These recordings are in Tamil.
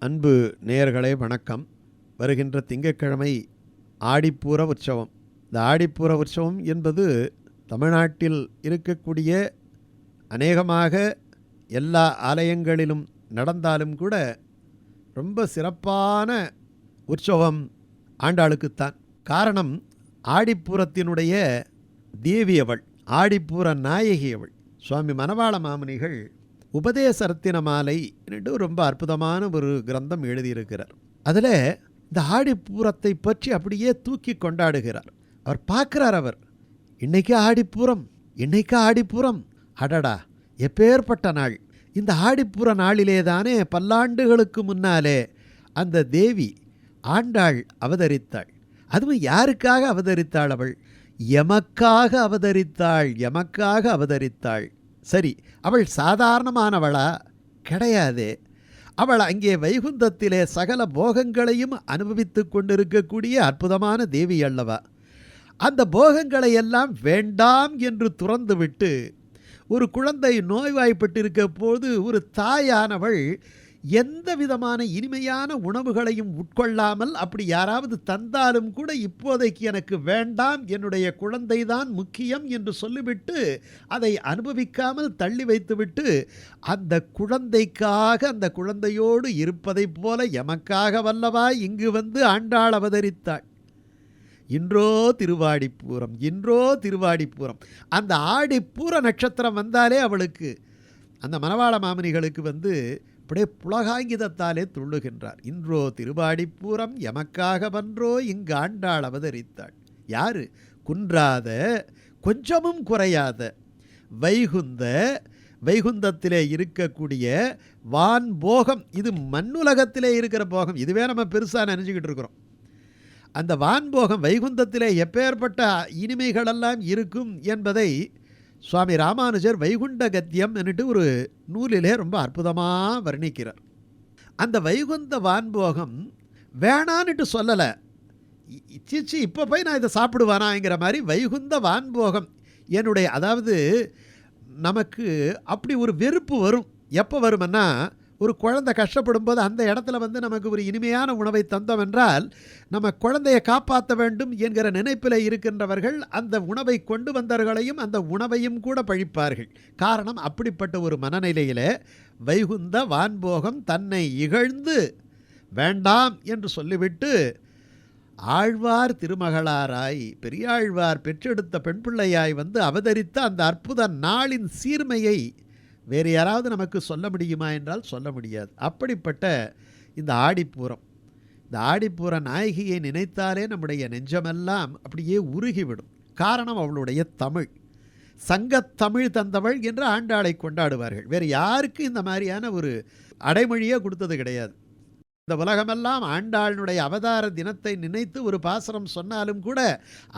அன்பு நேயர்களே வணக்கம். வருகின்ற திங்கட்கிழமை ஆடிப்பூர உற்சவம். இந்த ஆடிப்பூர உற்சவம் என்பது தமிழ்நாட்டில் இருக்கக்கூடிய அநேகமாக எல்லா ஆலயங்களிலும் நடந்தாலும் கூட ரொம்ப சிறப்பான உற்சவம் ஆண்டாளுக்குத்தான். காரணம் ஆடிப்பூரத்தினுடைய தேவி அவள் ஆடிப்பூர நாயகி அவள் சுவாமி மணவாள மாமுனிகள் உபதேசரத்தின மாலை என்று ரொம்ப அற்புதமான ஒரு கிரந்தம் எழுதியிருக்கிறார். அதில் இந்த ஆடிப்பூரத்தை பற்றி அப்படியே தூக்கி கொண்டாடுகிறார். அவர் பார்க்குறார் அவர் இன்னைக்கு ஆடிப்பூரம் இன்னைக்கு ஆடிப்பூரம் அடடா எப்பேற்பட்ட நாள். இந்த ஆடிப்பூர நாளிலே தானே பல்லாண்டுகளுக்கு முன்னாலே அந்த தேவி ஆண்டாள் அவதரித்தாள். அதுவும் யாருக்காக அவதரித்தாள் அவள்? எமக்காக அவதரித்தாள் எமக்காக அவதரித்தாள். சரி அவள் சாதாரணமானவளா? கிடையாது. அவள் அங்கே வைகுந்தத்திலே சகல போகங்களையும் அனுபவித்து கொண்டிருக்கக்கூடிய அற்புதமான தேவி அல்லவா? அந்த போகங்களை எல்லாம் வேண்டாம் என்று துறந்துவிட்டு ஒரு குழந்தை நோய்வாய்ப்பட்டிருக்க போது ஒரு தாயானவள் எந்த விதமான இனிமையான உணவுகளையும் உட்கொள்ளாமல் அப்படி யாராவது தந்தாலும் கூட இப்போதைக்கு எனக்கு வேண்டாம் என்னுடைய குழந்தைதான் முக்கியம் என்று சொல்லிவிட்டு அதை அனுபவிக்காமல் தள்ளி வைத்துவிட்டு அந்த குழந்தைக்காக அந்த குழந்தையோடு இருப்பதைப் போல எமக்காக வல்லவா இங்கு வந்து ஆண்டாள் அவதரித்தாள். இன்றோ திருவாடிப்பூரம் இன்றோ திருவாடிப்பூரம். அந்த ஆடிப்பூர நட்சத்திரம் வந்தாலே அவளுக்கு அந்த மணவாள மாமனிகளுக்கு வந்து அப்படியே புலகாங்கிதத்தாலே துள்ளுகின்றார். இன்றோ திருவாடிப்பூரம் எமக்காக வன்றோ இங்கு ஆண்டாள் அவதரித்தாள். யாரு? குன்றாத கொஞ்சமும் குறையாத வைகுந்த வைகுந்தத்திலே இருக்கக்கூடிய வான் போகம். இது மண்ணுலகத்திலே இருக்கிற போகம். இதுவே நம்ம பெருசாக நினச்சிக்கிட்டு இருக்கிறோம். அந்த வான்போகம் வைகுந்தத்திலே எப்பேற்பட்ட இனிமைகளெல்லாம் இருக்கும் என்பதை சுவாமி ராமானுஜர் வைகுண்ட கத்தியம் என்னட்டு ஒரு நூலிலே ரொம்ப அற்புதமாக வர்ணிக்கிறார். அந்த வைகுந்த வான்போகம் வேணான்னுட்டு சொல்லலை. சீச்சி இப்போ போய் நான் இதை சாப்பிடுவானாங்கிற மாதிரி வைகுந்த வான்போகம் என்னுடைய அதாவது நமக்கு அப்படி ஒரு வெறுப்பு வரும். எப்போ வருமென்னா ஒரு குழந்தை கஷ்டப்படும் போது அந்த இடத்துல வந்து நமக்கு ஒரு இனிமையான உணவை தந்தோம் என்றால் நம்ம குழந்தையை காப்பாற்ற வேண்டும் என்கிற நினைப்பில் இருக்கின்றவர்கள் அந்த உணவை கொண்டு வந்தவர்களையும் அந்த உணவையும் கூட பழிப்பார்கள். காரணம் அப்படிப்பட்ட ஒரு மனநிலையில் வைகுந்த வான்போகம் தன்னை இகழ்ந்து வேண்டாம் என்று சொல்லிவிட்டு ஆழ்வார் திருமகளாராய் பெரியாழ்வார் பெற்றெடுத்த பெண் பிள்ளையாய் வந்து அவதரித்த அந்த அற்புத நாளின் சீர்மையை வேறு யாராவது நமக்கு சொல்ல முடியுமா என்றால் சொல்ல முடியாது. அப்படிப்பட்ட இந்த ஆடிப்பூரம் இந்த ஆடிப்பூர நாயகியை நினைத்தாலே நம்முடைய நெஞ்சமெல்லாம் அப்படியே உருகிவிடும். காரணம் அவளுடைய தமிழ். சங்கத்தமிழ் தந்தவள் என்று ஆண்டாளை கொண்டாடுவார்கள். வேறு யாருக்கு இந்த மாதிரியான ஒரு அடைமொழியே கொடுத்தது கிடையாது. இந்த உலகமெல்லாம் ஆண்டாளினுடைய அவதார தினத்தை நினைத்து ஒரு பாசனம் சொன்னாலும் கூட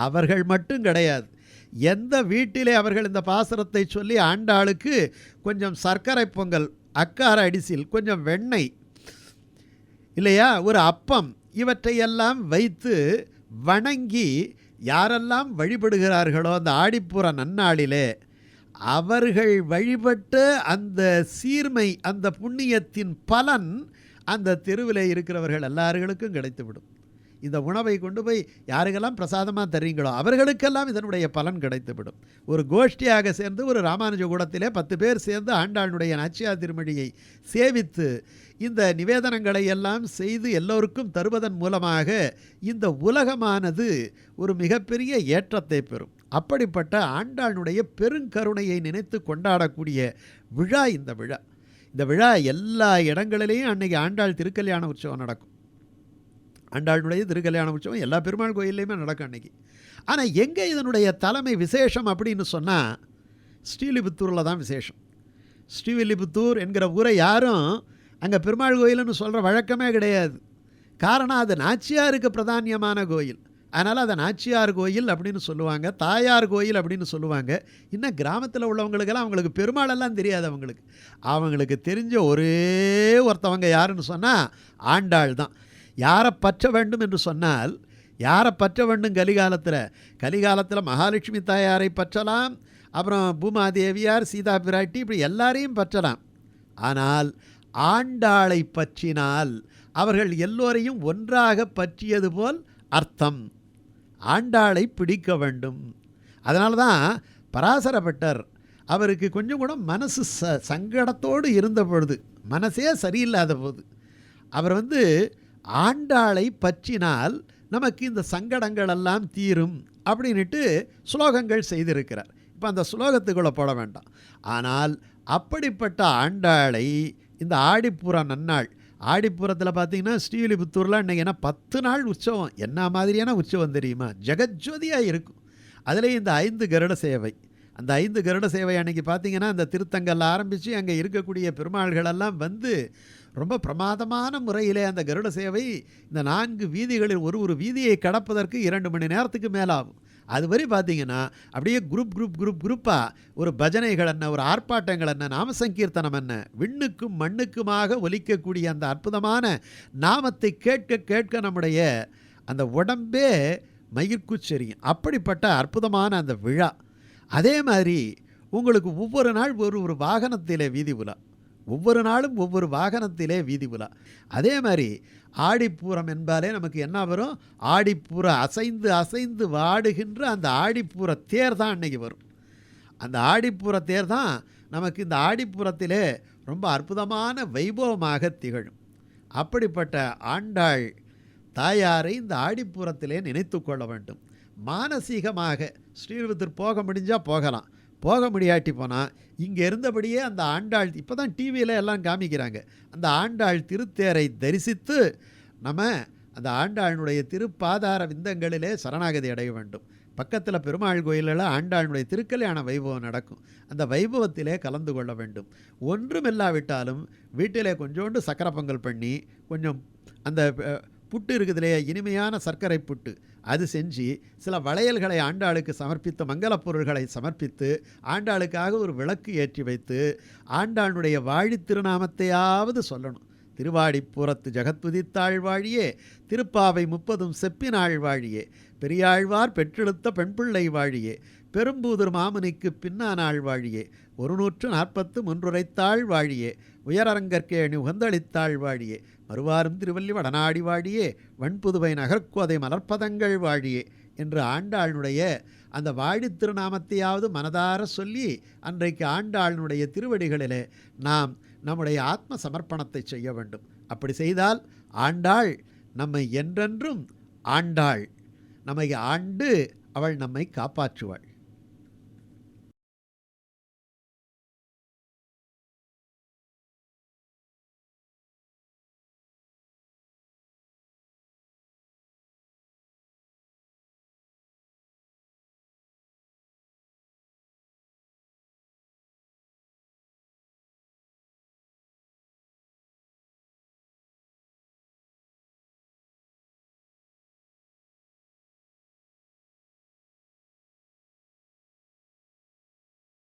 அவர்கள் மட்டும் கிடையாது. எந்த வீட்டிலே அவர்கள் இந்த பாசனத்தை சொல்லி ஆண்டாளுக்கு கொஞ்சம் சர்க்கரை பொங்கல் அக்கார அடிசில் கொஞ்சம் வெண்ணெய் இல்லையா ஒரு அப்பம் இவற்றையெல்லாம் வைத்து வணங்கி யாரெல்லாம் வழிபடுகிறார்களோ அந்த ஆடிப்புற நன்னாளிலே அவர்கள் வழிபட்ட அந்த சீர்மை அந்த புண்ணியத்தின் பலன் அந்த தெருவில் இருக்கிறவர்கள் எல்லார்களுக்கும் கிடைத்துவிடும். இந்த உணவை கொண்டு போய் யாருக்கெல்லாம் பிரசாதமாக தர்றீங்களோ அவர்களுக்கெல்லாம் இதனுடைய பலன் கிடைத்துவிடும். ஒரு கோஷ்டியாக சேர்ந்து ஒரு ராமானுஜ கூடத்திலே பத்து பேர் சேர்ந்து ஆண்டாளுடைய நாச்சியா திருமொழியை சேவித்து இந்த நிவேதனங்களை எல்லாம் செய்து எல்லோருக்கும் தருவதன் மூலமாக இந்த உலகமானது ஒரு மிகப்பெரிய ஏற்றத்தை பெறும். அப்படிப்பட்ட ஆண்டாளுடைய பெருங்கருணையை நினைத்து கொண்டாடக்கூடிய விழா இந்த விழா. இந்த விழா எல்லா இடங்களிலேயும் அன்னைக்கு ஆண்டாள் திருக்கல்யாண உற்சவம் நடக்கும். ஆண்டாளுடைய திருக்கல்யாண உற்சவம் எல்லா பெருமாள் கோயில்லையுமே நடக்கும் அன்றைக்கி ஆனால் எங்கே இதனுடைய தலைமை விசேஷம் அப்படின்னு சொன்னால் ஸ்ரீலிபுத்தூரில் தான் விசேஷம். ஸ்ரீவில்லிபுத்தூர் என்கிற ஊரை யாரும் அங்கே பெருமாள் கோயில்னு சொல்கிற வழக்கமே கிடையாது. காரணம் அது நாச்சியாருக்கு பிரதானியமான கோயில். அதனால் அதை நாச்சியார் கோயில் அப்படின்னு சொல்லுவாங்க தாயார் கோயில் அப்படின்னு சொல்லுவாங்க. இன்னும் கிராமத்தில் உள்ளவங்களுக்கெல்லாம் அவங்களுக்கு பெருமாளெல்லாம் தெரியாது அவங்களுக்கு. அவங்களுக்கு தெரிஞ்ச ஒரே ஒருத்தவங்க யாருன்னு சொன்னால் ஆண்டாள் தான். யாரை பற்ற வேண்டும் என்று சொன்னால் யாரை பற்ற வேண்டும் கலிகாலத்தில்? கலிகாலத்தில் மகாலட்சுமி தாயாரை பற்றலாம் அப்புறம் பூமாதேவியார் சீதா பிராட்டி இப்படி எல்லாரையும் பற்றலாம். ஆனால் ஆண்டாளை பற்றினால் அவர்கள் எல்லோரையும் ஒன்றாக பற்றியது போல் அர்த்தம். ஆண்டாளை பிடிக்க வேண்டும். அதனால தான் பராசரப்பட்டர். அவருக்கு கொஞ்சம் கூட மனசு ச சங்கடத்தோடு இருந்த பொழுது மனசே சரியில்லாத போது அவர் வந்து ஆண்டாளை பற்றினால் நமக்கு இந்த சங்கடங்கள் எல்லாம் தீரும் அப்படின்ட்டு ஸ்லோகங்கள் செய்திருக்கிறார். இப்போ அந்த ஸ்லோகத்துக்குள்ளே போட வேண்டாம். ஆனால் அப்படிப்பட்ட ஆண்டாளை இந்த ஆடிப்புற நன்னாள் ஆடிப்புறத்தில் பார்த்தீங்கன்னா ஸ்ரீவில்லிபுத்தூரில் இன்றைக்கி என்ன பத்து நாள் உற்சவம் என்ன மாதிரியான உற்சவம் தெரியுமா? ஜெகஜோதியாக இருக்கும். அதுலேயும் இந்த ஐந்து கருட சேவை. அந்த ஐந்து கருட சேவை அன்றைக்கி பார்த்தீங்கன்னா அந்த திருத்தங்கல் ஆரம்பித்து அங்கே இருக்கக்கூடிய பெருமாள்களெல்லாம் வந்து ரொம்ப பிரமாதமான முறையிலே அந்த கருட சேவை இந்த நான்கு வீதிகளில் ஒரு ஒரு வீதியை கடப்பதற்கு இரண்டு மணி நேரத்துக்கு மேலாகும். அதுவரை பார்த்தீங்கன்னா அப்படியே குரூப் குரூப் குரூப் குரூப்பாக ஒரு பஜனைகள் என்ன ஒரு ஆர்ப்பாட்டங்கள் என்ன நாம சங்கீர்த்தனம் என்ன விண்ணுக்கும் மண்ணுக்குமாக ஒலிக்கக்கூடிய அந்த அற்புதமான நாமத்தை கேட்க கேட்க நம்முடைய அந்த உடம்பே மயிர்க்குச்செரியும். அப்படிப்பட்ட அற்புதமான அந்த விழா. அதே மாதிரி உங்களுக்கு ஒவ்வொரு நாள் ஒரு ஒரு வாகனத்திலே வீதி உலா. ஒவ்வொரு நாளும் ஒவ்வொரு வாகனத்திலே வீதி உலா. அதே மாதிரி ஆடிப்பூரம் என்பாலே நமக்கு என்ன வரும்? ஆடிப்பூர அசைந்து அசைந்து வாடுகின்ற அந்த ஆடிப்பூர தேர் தான் அன்னைக்கு வரும். அந்த ஆடிப்பூர தேர் தான் நமக்கு இந்த ஆடிப்புறத்திலே ரொம்ப அற்புதமான வைபவமாக திகழும். அப்படிப்பட்ட ஆண்டாள் தாயாரை இந்த ஆடிப்புறத்திலே நினைத்து கொள்ள வேண்டும். மானசீகமாக ஸ்ரீவிபுத்தூர் போக முடிஞ்சால் போகலாம். போக முடியாட்டி போனால் இங்கே இருந்தபடியே அந்த ஆண்டாள் இப்போ தான் டிவியில் எல்லாம் காமிக்கிறாங்க. அந்த ஆண்டாள் திருத்தேரை தரிசித்து நம்ம அந்த ஆண்டாளுடைய திருப்பாதார விந்தங்களிலே சரணாகதி அடைய வேண்டும். பக்கத்தில் பெருமாள் கோயிலில் ஆண்டாளுடைய திருக்கல்யாண வைபவம் நடக்கும். அந்த வைபவத்திலே கலந்து கொள்ள வேண்டும். ஒன்றுமில்லாவிட்டாலும் வீட்டிலே கொஞ்சோண்டு சக்கரை பொங்கல் பண்ணி கொஞ்சம் அந்த புட்டு இருக்குதுலையே இனிமையான சர்க்கரை புட்டு. அது செஞ்சு சில வளையல்களை ஆண்டாளுக்கு சமர்ப்பித்து மங்களப் பொருள்களை சமர்ப்பித்து ஆண்டாளுக்காக ஒரு விளக்கு ஏற்றி வைத்து ஆண்டாளுடைய வாழித் திருநாமத்தையாவது சொல்லணும். திருவாடிப்புறத்து ஜெகத்துதித்தாள் வாழியே திருப்பாவை முப்பதும் செப்பினாழ்வாழியே பெரியாழ்வார் பெற்றெடுத்த பெண்பிள்ளை வாழியே பெரும்பூதர் மாமுனிக்கு பின்னானாள் வாழியே ஒரு நூற்று நாற்பத்து முன்றுரைத்தாள் வாழியே. உயரரங்கற்கேணி உகந்தளித்தாள் வாழியே. மறுவாரும் திருவள்ளி வடநாடி வாழியே. வண்புதுவை நகர்கோதை மலர்ப்பதங்கள் வாழியே என்று ஆண்டாளுடைய அந்த வாழித் திருநாமத்தையாவது மனதார சொல்லி அன்றைக்கு ஆண்டாளுடைய திருவடிகளிலே நாம் நம்முடைய ஆத்ம சமர்ப்பணத்தை செய்ய வேண்டும். அப்படி செய்தால் ஆண்டாள் நம்மை என்றென்றும் ஆண்டாள். நம்மை ஆண்டு அவள் நம்மை காப்பாற்றுவாள்.